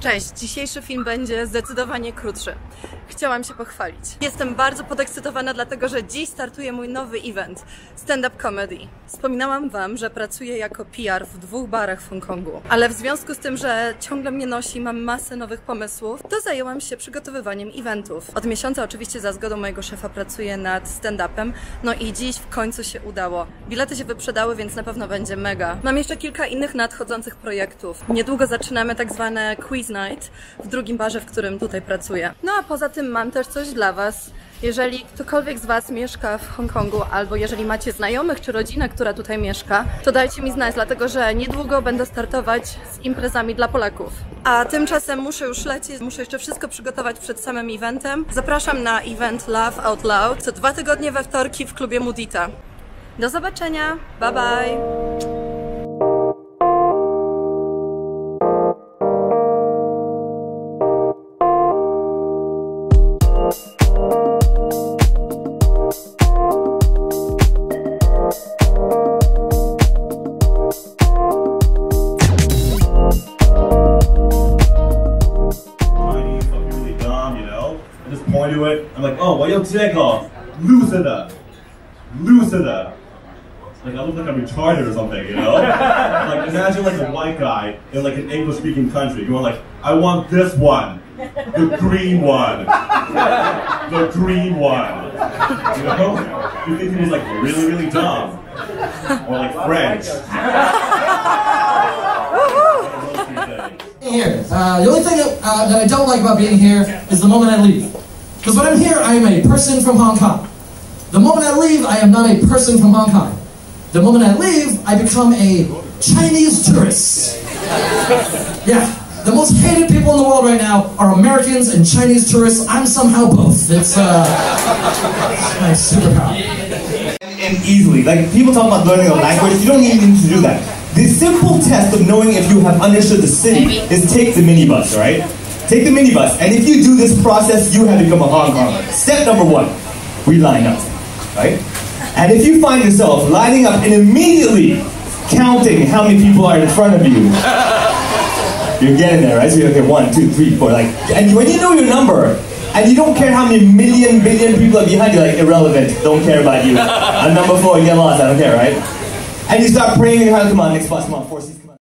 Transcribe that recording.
Cześć, dzisiejszy film będzie zdecydowanie krótszy. Chciałam się pochwalić. Jestem bardzo podekscytowana, dlatego że dziś startuje mój nowy event Stand Up Comedy. Wspominałam Wam, że pracuję jako PR w dwóch barach w Hongkongu, ale w związku z tym, że ciągle mnie nosi, mam masę nowych pomysłów, to zajęłam się przygotowywaniem eventów. Od miesiąca oczywiście za zgodą mojego szefa pracuję nad stand-upem, no i dziś w końcu się udało. Bilety się wyprzedały, więc na pewno będzie mega. Mam jeszcze kilka innych nadchodzących projektów. Niedługo zaczynamy tak zwane quiz night w drugim barze, w którym tutaj pracuję. No a poza tym mam też coś dla Was. Jeżeli ktokolwiek z Was mieszka w Hongkongu, albo jeżeli macie znajomych czy rodzinę, która tutaj mieszka, to dajcie mi znać, dlatego że niedługo będę startować z imprezami dla Polaków. A tymczasem muszę już lecieć, muszę jeszcze wszystko przygotować przed samym eventem. Zapraszam na event Laugh Out Loud co dwa tygodnie we wtorki w klubie Mudita. Do zobaczenia, bye bye! I do it. I'm like, oh, why you take off. Loosen up. Loosen up. Like, I look like I'm retarded or something, you know? like, imagine, like, a white guy in, like, an English-speaking country going, like, I want this one. The green one. The green one. You know? You think he was, like, really, really dumb. Or, like, French. Here, uh, the only thing that, uh, that I don't like about being here is the moment I leave. Because when I'm here, I am a person from Hong Kong. The moment I leave, I am not a person from Hong Kong. The moment I leave, I become a Chinese tourist. Yeah, the most hated people in the world right now are Americans and Chinese tourists. I'm somehow both. It's uh, my superpower. and easily. Like people talk about learning a language, you don't even need to do that. The simple test of knowing if you have understood the city is take the minibus, right? Take the minibus, and if you do this process, you have become a Hong Konger. Step number one, we line up, right? And if you find yourself lining up and immediately counting how many people are in front of you, you're getting there, right? So you're okay, one, two, three, four, like, and when you know your number, and you don't care how many million, billion people are behind you, like, irrelevant, don't care about you. I'm number four, get lost, I don't care, right? And you start praying, come on, next bus, come on, four seats.